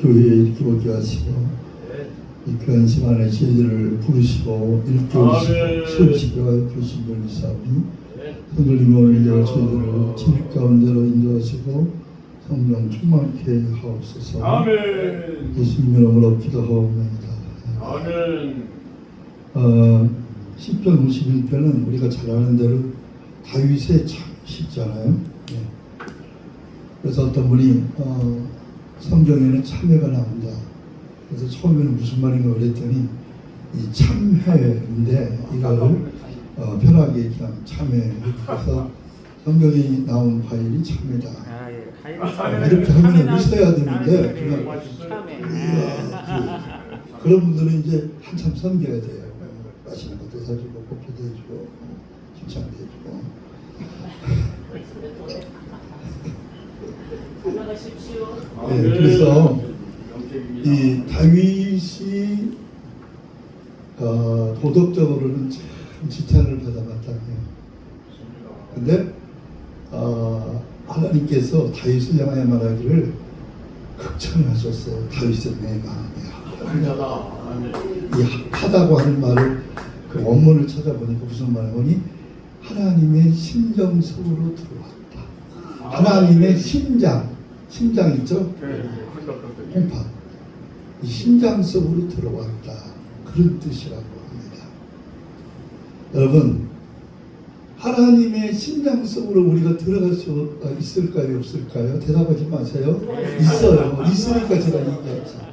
교회에 이렇게 오게 하시고 이 귀한 시간에 저희들을 부르시고 이렇게 아멘. 수업시켜 주신 변리사님 성도님 오늘 저희들을 진리 가운데로 인도하시고 성령 충만케 하옵소서 아멘. 예수님 이름으로 기도하옵나이다 아멘. 어, 10편 51편은 우리가 잘 아는 대로 다윗의 참시잖아요. 예. 그래서 어떤 분이 어, 성경에는 참회가 나온다. 그래서 처음에는 무슨 말인가 그랬더니 이 참회인데 이걸 어, 편하게 그냥 참회. 그래서 성경에 나온 파일이 참회다. 아, 예. 아, 이렇게 하면 웃어야 되는데 아, 그냥 그, 그런 분들은 이제 한참 섬겨야 돼요. 맛있는 것도 사주고 커피도 해주고 칭찬도 해주고. 올라가십시오. 네, 그래서 이 다윗이 어, 도덕적으로는 참 지탄을 받아봤다네요. 근데 어, 하나님께서 다윗을 향하여 말하기를 극찬하셨어요. 다윗은 내 마음이야. 이 하다고 하는 말을 그 원문을 찾아보니까 무슨 말이니 하나님의 심정 속으로 들어왔다. 하나님의 심장, 심장 있죠? 홈파. 이 심장 속으로 들어왔다. 그런 뜻이라고 합니다. 여러분, 하나님의 심장 속으로 우리가 들어갈 수 있을까요? 없을까요? 대답하지 마세요. 있어요. 있으니까 제가 얘기하죠.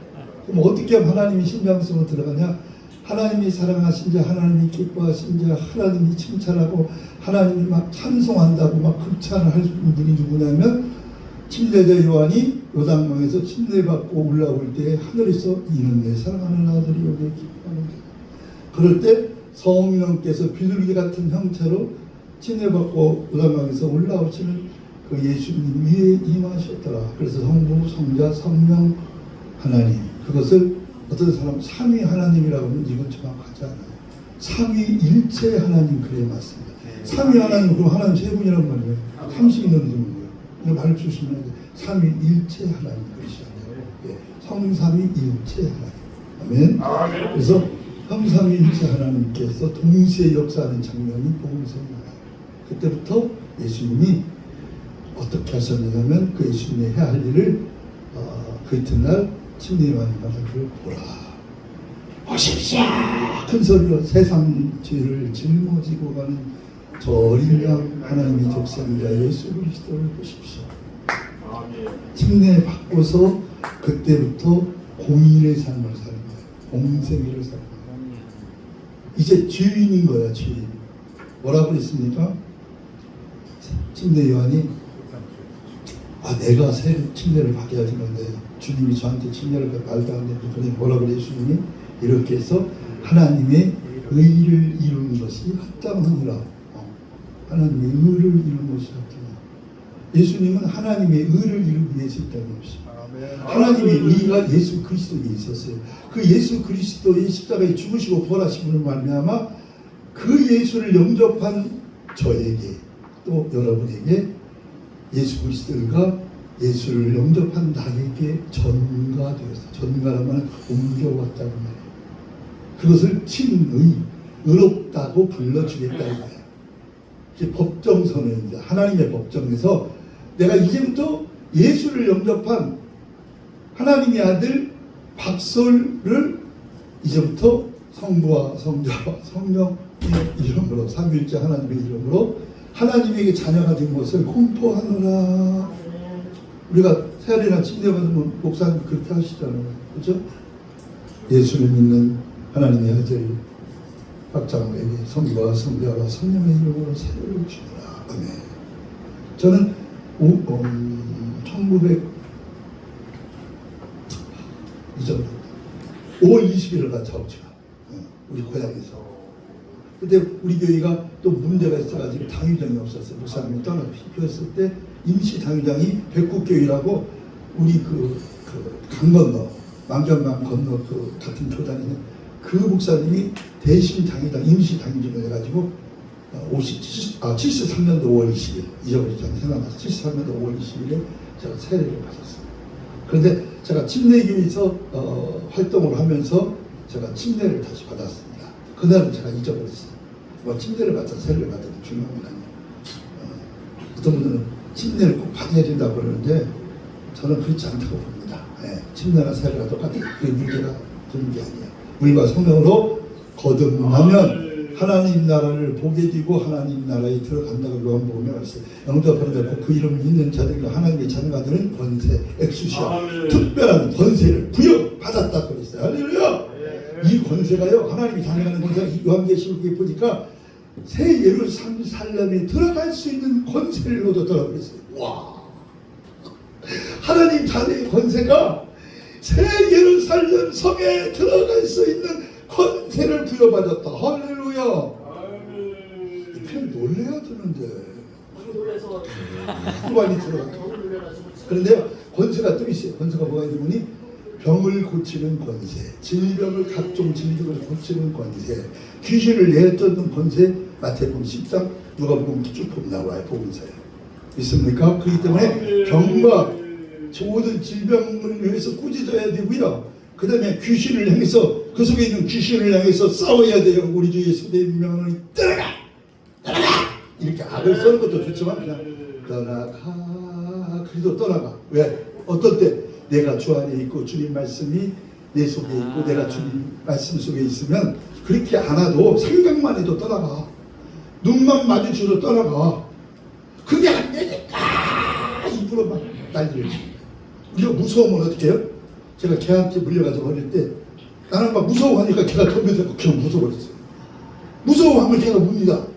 그럼 어떻게 하면 하나님이 심장 속으로 들어가냐? 하나님이 사랑하신 자, 하나님이 기뻐하신 자, 하나님이 칭찬하고 하나님이 막 찬송한다고 막 극찬을 할 분들이 누구냐면 침례자 요한이 요단강에서 침례받고 올라올 때 하늘에서 이는 내 사랑하는 아들이 여기에 기뻐하는 자. 그럴 때 성령께서 비둘기 같은 형체로 침례받고 요단강에서 올라오시는 그 예수님 위에 임하셨더라. 그래서 성부, 성자, 성령, 하나님. 그것을 어떤 사람 삼위 하나님이라고 하면 이건 정확하지 않아요. 삼위 일체 하나님 그래 맞습니다. 삼위 하나님 그럼 하나님 세 분이란 말이에요. 삼십 있는 분이에요. 이거 말 조심해야 돼. 삼위일체 하나님 그러시잖아요. 예. 성삼위일체 하나님. 아멘. 아멘. 그래서 성삼위일체 하나님께서 동시에 역사하는 장면이 복음서에 나와요. 그때부터 예수님이 어떻게 하셨느냐면 그 예수님이 해야 할 일을 어, 그 이튿날 침례 많이 받아를 보라. 오십시오. 큰 소리로 세상 죄를 짊어지고 가는 저 어린 양 하나님의 독생자 예수 그리스도를 보십시오. 침례 받고서 그때부터 공인의 삶을 사는 거예요. 공생애를 사는 거예요. 이제 죄인인 거야, 죄인. 뭐라고 그랬습니까? 침례 요한이 아 내가 새 침례를 받게 하시는데 주님이 저한테 침례를 받- 말도 안 되는 그러니 뭐라 그래 주님이 이렇게 해서 하나님의 의를 이루는 것이 합당하니라 어. 하나님의 의를 이루는 것이 합당하니라 예수님은 하나님의 의를 이루기 위해서 있다는 것입니다 하나님의 의가 예수 그리스도에 있었어요. 그 예수 그리스도의 십자가에 죽으시고 부활하심으로 말미암아 그 예수를 영접한 저에게 또 여러분에게 예수 그리스도가 예수를 영접한 나에게 전가되었어. 전가라면 옮겨왔다는 말이에요. 그것을 친의, 의롭다고 불러주겠다는 거예요. 이게 법정선언입니다. 하나님의 법정에서 내가 이제부터 예수를 영접한 하나님의 아들 박솔을 이제부터 성부와 성자와 성령의 이름으로 삼위일체 하나님의 이름으로 하나님에게 자녀가 된 것을 공포하노라. 우리가 세알이나 침례받으면 목사님 그렇게 하시잖아요. 그렇죠? 예수를 믿는 하나님의 아들 박장우에게 성부와 성자와 성령의 이름으로 세례를 주노라. 아멘. 저는 오, 음, 1900 잊어버렸다. 5월 20일을 가 자우치가 우리 고향에서. 그때 우리 교회가 또 문제가 있어가지고 당회장이 없었어요. 목사님이 떠나 피었을 때 임시 당회장이 백국교회라고 우리 그, 그 강 건너 망전강 건너 그 같은 교단이네. 그 목사님이 대신 당회장 임시 당회장을 해가지고 50, 아, 73년도 5월 20일 잊어버리지 않아 생각나서 73년도 5월 20일에 제가 세례를 받았어요. 그런데 제가 침례교에서 어, 활동을 하면서 제가 침례를 다시 받았습니다. 그날은 제가 잊어버렸어요. 뭐 침례를 받자 세례를 받아도 중요한 건 아니에요. 어, 어떤 분들은 침례를 꼭 받아야 된다고 그러는데 저는 그렇지 않다고 봅니다. 예, 침례나 세례가 똑같아요. 그게 문제가 되는 게 아니에요. 물과 성령으로 거듭나면 하나님 나라를 보게 되고 하나님 나라에 들어간다고 요한복음에 말했어요. 영접하는 그 이름을 믿는 자들과 하나님의 자녀가들은 권세, 엑수시아, 아멘. 특별한 권세를 부여받았다 그랬어요. 할렐루야! 이 권세가요 하나님이 당연한 권세가 이 요한계시록에 보니까 새 예루살렘에 들어갈 수 있는 권세를 얻었더라고 그랬어요. 와 하나님 자녀의 권세가 새 예루살렘 성에 들어갈 수 있는 권세를 부여받았다. 할렐루야. 편 놀래야 되는데 많이 들어갔다. 그런데요 권세가 또 있어요. 권세가 뭐가 있느니 병을 고치는 권세, 질병을 각종 질병을 고치는 권세, 귀신을 내쫓는 권세. 마태복음 10장 누가복음 쭉 보면 나와요. 복음서에 있습니까? 그렇기 때문에 병과 모든 질병을 위해서 꾸짖어야 되고요. 그 다음에 귀신을 향해서 그 속에 있는 귀신을 향해서 싸워야 돼요. 우리 주 예수 대명을 떠나가, 떠나가! 이렇게 악을 써는 것도 좋지만 그냥 떠나가 그래도 떠나가. 왜? 어떤 때? 내가 주 안에 있고 주님 말씀이 내 속에 있고 내가 주님 말씀 속에 있으면 그렇게 안 와도 생각만 해도 떠나가. 눈만 마주쳐도 떠나가. 그게 안 되니까! 입으로 막 난리를 칩니 다 우리가 무서우면 어떻게 해요? 제가 걔한테 물려가지고 어릴 때 나는 막 무서워하니까 걔가 덤벼들고 걔가 무서워졌어요 무서워하면 걔가 웁니다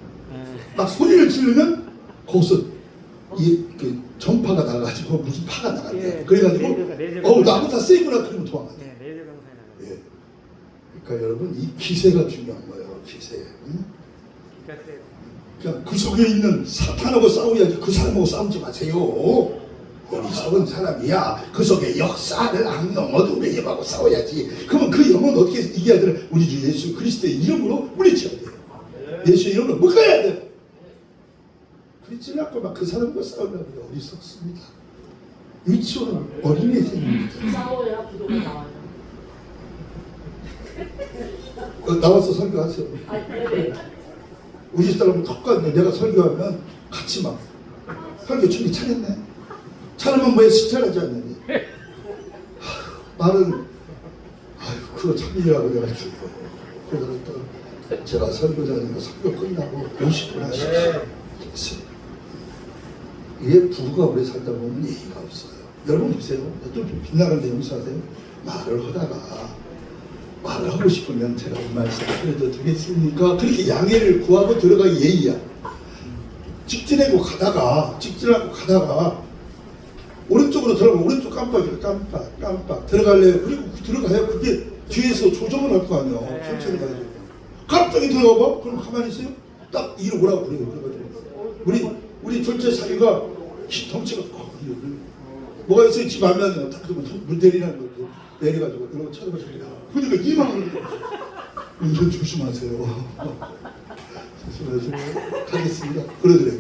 막 소리를 지르면 거기서 이 그 전파가 나가지고 무슨 파가 나간대. 예, 그래가지고 레이저가, 레이저가 어우 나보다 세구나 그러면 도망가죠. 네, 레이저 강사에 나가요. 예. 그러니까 여러분 이 기세가 중요한 거예요. 기세. 응? 그러니까 그냥 그 속에 있는 사탄하고 싸워야지 그 사람하고 싸우지 마세요. 어리석은 사람이야. 그 속에 역사를 악령 어둠의 영하고 싸워야지. 그러면 그 영은 어떻게 이겨야 되나? 우리 주 예수 그리스도의 이름으로 물리쳐야 돼요. 예수의 이름으로 묶어야 돼. 그렇지 않고 막 그 사람과 싸우려면 어리석습니다. 유치원 어린애 생깁니다. 싸워야 기도가 나와요. 어, 나와서 설교하세요. 아, 네. 우리 사람은 똑같네. 내가 설교하면 같이 막 설교 준비 차렸네. 차려면 뭐에 시찰하지 않느니. 하, 나는 아유 그거 참이라고 그래가지고 그래서 또 제가 설교자니까 설교 끝나고 50분 하십시오. 됐어요. 이게 부부가 오래 살다 보면 예의가 없어요. 여러분 보세요. 좀 빗나간데 용서하세요. 말을 하다가 말을 하고 싶으면 제가 이 말씀 그래도 되겠습니까? 그렇게 양해를 구하고 들어가 예의야. 직진하고 가다가 직진하고 가다가 오른쪽으로 들어가면 오른쪽 깜빡이야 깜빡 깜빡. 들어갈래요? 그리고 들어가요? 그게 뒤에서 조정을 할 거 아니야 네. 천천히 가야 돼 갑자기 들어가 봐? 그럼 가만히 있어요? 딱 이리 오라고 그래요. 우리 우리 둘째 사위가 키 덩치가 커 뭐가 있어요? 집 안면에 딱 그러면 물 내리라는 거 내려가지고 그러고 쳐다보시고 그러니까 이만한 거 운전 조심하세요. 조심하세요. 가겠습니다. 그러더래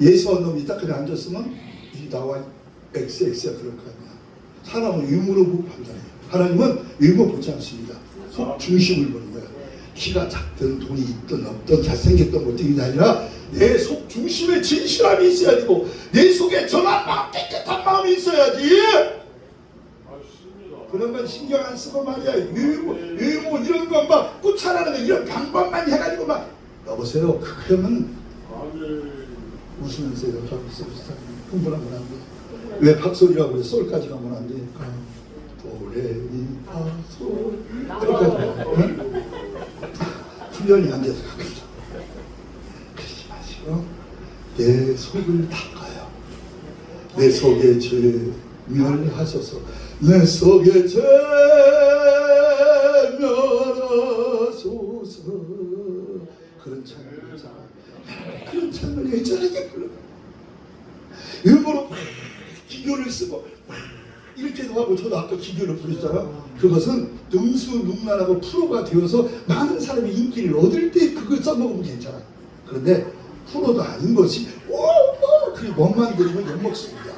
예수한 놈이 딱 그냥 앉았으면 이 나와 XX야 그럴 거 아니야. 사람은 보고 판단해요 하나님은 의무 보지 않습니다. 속 중심을 보는 거야. 키가 작든 돈이 있든 없든 잘생겼든 못생긴 게 아니라 내 속 중심에 진실함이 있어야 되고 내 속에 정한 마음 깨끗한 마음이 있어야지. 그런 건 신경 안 쓰고 말이야. 의무 의무 이런 것막 꾸찬하는 거 이런 방법만 해가지고 막. 여보세요? 그러면. 웃으면서 이렇게 하고 있어 흥분하면 안 돼. 왜 박소리라고 그래? 솔까지 가면 안 되니까. 도레미 파솔 여기까지. 응? 훈련이 안 돼서 가끔씩. 그러지 마시고 내 속을 닦아요. 내 속에 죄 멸하소서. 내 속에 죄 멸하소서. 그런 찬양을. 그런 찬양을 왜 저렇게 불러 기교를 쓰고 이렇게도 하고 저도 아까 기교를 부렸잖아. 그것은 능수능란하고 프로가 되어서 많은 사람의 인기를 얻을 때 그걸 써먹으면 괜찮아. 그런데 프로도 아닌 것이 오오 그게 멋만 들이면 욕먹습니다.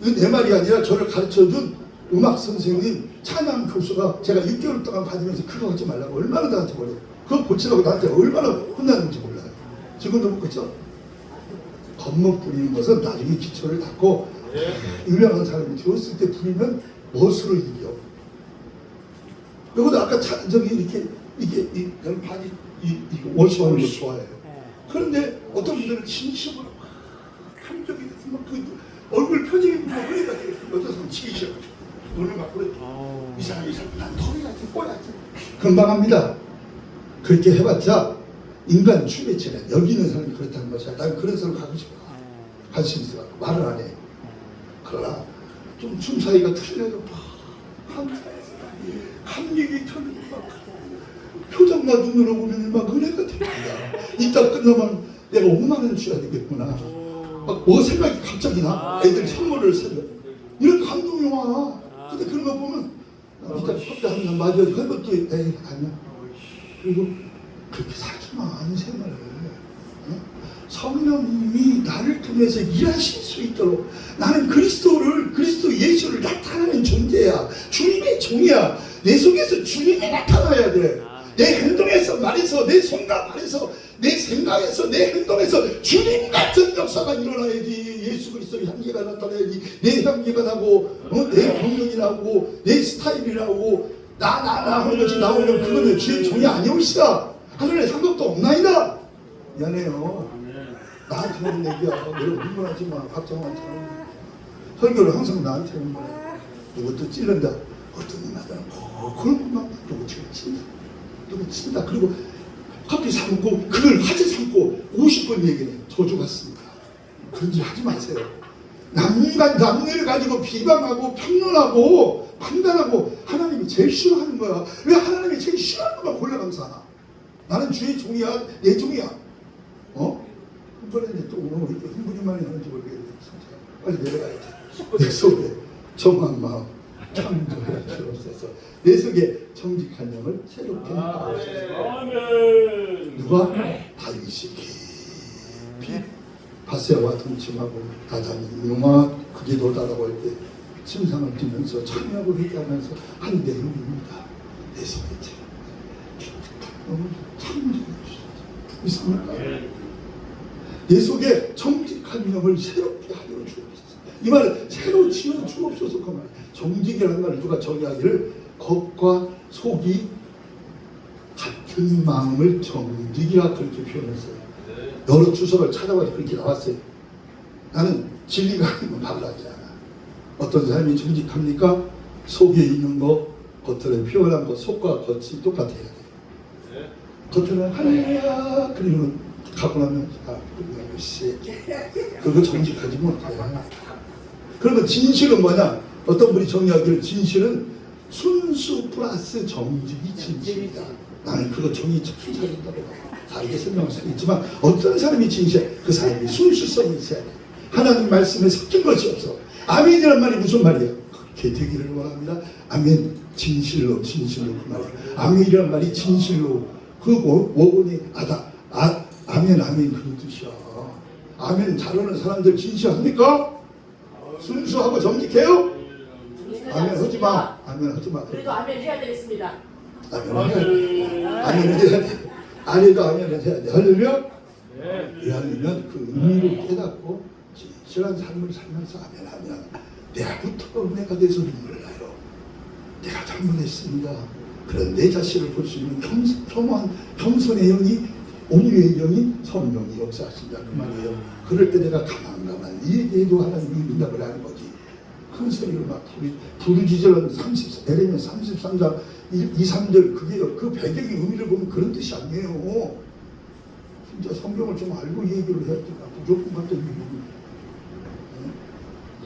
내 말이 아니라 저를 가르쳐준 음악 선생님 찬양 교수가 제가 6개월 동안 받으면서 그거 하지 말라고 얼마나 나한테 그래 그거 고치라고 나한테 얼마나 혼나는지 몰라요 지금도 못 고쳐 겉목 부리는 것은 나중에 기초를 닦고 유명한 사람이 되었을 때 부리면 멋으로 이겨. 이것도 아까 차, 저기 이렇게 이게 이 저는 바지 이, 이 워시하는 거 좋아해요. 예. 그런데 어떤 분들은 진심으로 막 감정이 막그 얼굴 표정이 보면 그래가 어떤 사람은 치기 싫어 눈을 막 그래 어. 이 사람 이 사람 난 털이같이 꼬야지 금방 합니다. 그렇게 해봤자 인간 추배체는 여기 있는 사람이 그렇다는 것이야 난 그런 사람 가고 싶어. 예. 관심 있어. 말을 안 해 그러나 좀 춤사위가 틀려도 막 감사해서 감격이 터지고 막 표정만 눈으로 보면 막 은혜가 됩니다. 이따 끝나면 내가 5만 원 줘야 되겠구나. 막 뭐 생각이 갑자기 나? 애들 선물을 사줘 이런 감동이 와. 근데 그런 거 보면 아, 이따 커피 한잔 마셔 그것도 에이 아니야. 그리고 그렇게 살지 마 인생을. 어? 성령님이 나를 통해서 일하실 수 있도록 나는 그리스도를 그리스도 예수를 나타내는 존재야. 주님의 종이야. 내 속에서 주님이 나타나야 돼 내 행동에서 말해서 내 손과 말해서 내 생각에서 내 행동에서 주님 같은 역사가 일어나야지. 예수 그리스도의 향기가 나타나야지. 내 향기가 나고 어? 내 경력이 나오고 내 스타일이 나오고 나 나나 하는 것이 나오면 그거는 주의 종이 아니옵시다. 하늘에 상관도 없나이다. 미안해요 나한테 하는 얘기야. 너를 흥분하지 마. 박정환처럼 설교를 항상 나한테 하는 거야. 누구도 찔른다. 어떤 놈하다는 어, 것만 누구 지금 친다. 누구 친다. 그리고 커피 사먹고 그걸 화제 삼고 50번 얘기해. 저주 같습니다. 그런 짓 하지 마세요. 남과 남을 가지고 비방하고 평론하고 판단하고 하나님이 제일 싫어하는 거야. 왜 하나님이 제일 싫어하는 것만 골라가면서 하나 나는 주의 종이야? 내 종이야? 어? 이번에 또 오늘 이렇게 흥분이만 하는지 모르겠네 진짜 빨리 내려가야지 내 속에 정한 마음 창조해 주옵소서 내 속에 정직한 영을 새롭게 하옵소서 아멘. 누가? 다윗이 깊이 바세와 동침하고 나단이 용화 그게 도다라고 할 때 침상을 뛰면서 참여하고 회개하면서 한 내용입니다. 내 속에 참여해 주소서. 믿습니까? 내 속에 정직한 영을 새롭게 하여 주옵소서. 이 말은 새로 지어 주옵소서 그 말. 정직이라는 말을 누가 정의하기를 겉과 속이 같은 마음을 정직이라 그렇게 표현했어요. 여러 주석을 찾아봐서 그렇게 나왔어요. 나는 진리가 아니면 하지 않아. 어떤 사람이 정직합니까? 속에 있는 거, 겉으로 표현한 거, 속과 겉이 똑같아야 돼. 겉으로는 할렐루야 그러면 갖고 나면 아 씨. 그거 정직하지 못해 그러면 진실은 뭐냐? 어떤 분이 정의하기를 진실은 순수 플러스 정직이 진실이다. 나는 그거 정의 참 잘한다고 다르게 설명할 수 있지만 어떤 사람이 진실 그 사람이 순수성이 있어야 돼. 하나님 말씀에 섞인 것이 없어. 아멘이란 말이 무슨 말이에요? 그렇게 되기를 원합니다. 아멘 진실로 진실로 그 말이에요. 아멘이란 말이 진실로 그 워- 원이 아다 아 아멘 아멘 그런 뜻이야. 아멘 잘하는 사람들 진실합니까? 순수하고 정직해요? 아멘 하지 마. 아멘 하지 마. 그래도 아멘 해야 되겠습니다. 아멘 해야 돼. 아멘 해야 돼. 안 해도 아멘을 해야 돼. 할렐루야? 왜냐하면 그 의미를 깨닫고 진실한 삶을 살면서 아멘 하면 내가부터 은혜가 돼서 눈물 나요. 내가 잘못했습니다. 그런 내 자신을 볼 수 있는 겸, 겸한 겸손의 영이 온유의 영이 성령이 역사하신다 그 말이에요. 그럴 때 내가 가만 가만 이 얘기도 하나님이 응답을 하는 거지. 큰 소리로 막 부르, 부르짖으는 30, 에레미야 33장 2, 3절 그게 그 배경의 의미를 보면 그런 뜻이 아니에요. 진짜 성경을 좀 알고 얘기를 해야 되나 무조건 갑자기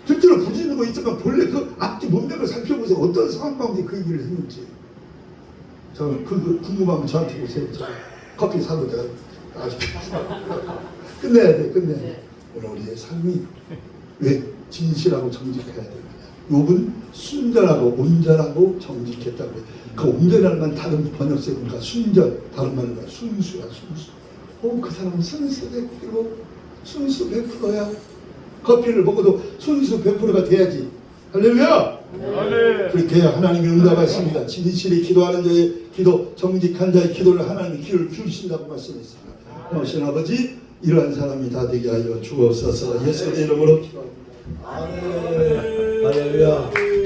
실제로 부짖는 거 있지만 본래 그 앞뒤 문맥을 살펴보세요. 어떤 상황 가운데 그 얘기를 했는지. 저는 그, 그 궁금하면 저한테 오세요. 저 커피 내가 아주 끝내야 돼, 끝내야 돼. 오늘 우리의 삶이 왜 진실하고 정직해야 되느냐. 욥은 순전하고 온전하고 정직했다고 그래. 그 온전이라는 말 다른 번역서에 보니까 순전, 다른 말은 뭐야? 순수야, 순수. 어, 그 사람은 순수 100%, 순수 100%야. 커피를 먹어도 순수 100%가 돼야지. 할렐루야! 그렇게 하나님이 응답하십니다. 진실히 기도하는 자의 기도, 정직한 자의 기도를 하나님이 귀를 주신다고 말씀했습니다. 고마우신 아버지, 이러한 사람이 다 되게 하여 주옵소서 예수의 이름으로 기도합니다. 아멘. 할렐루야.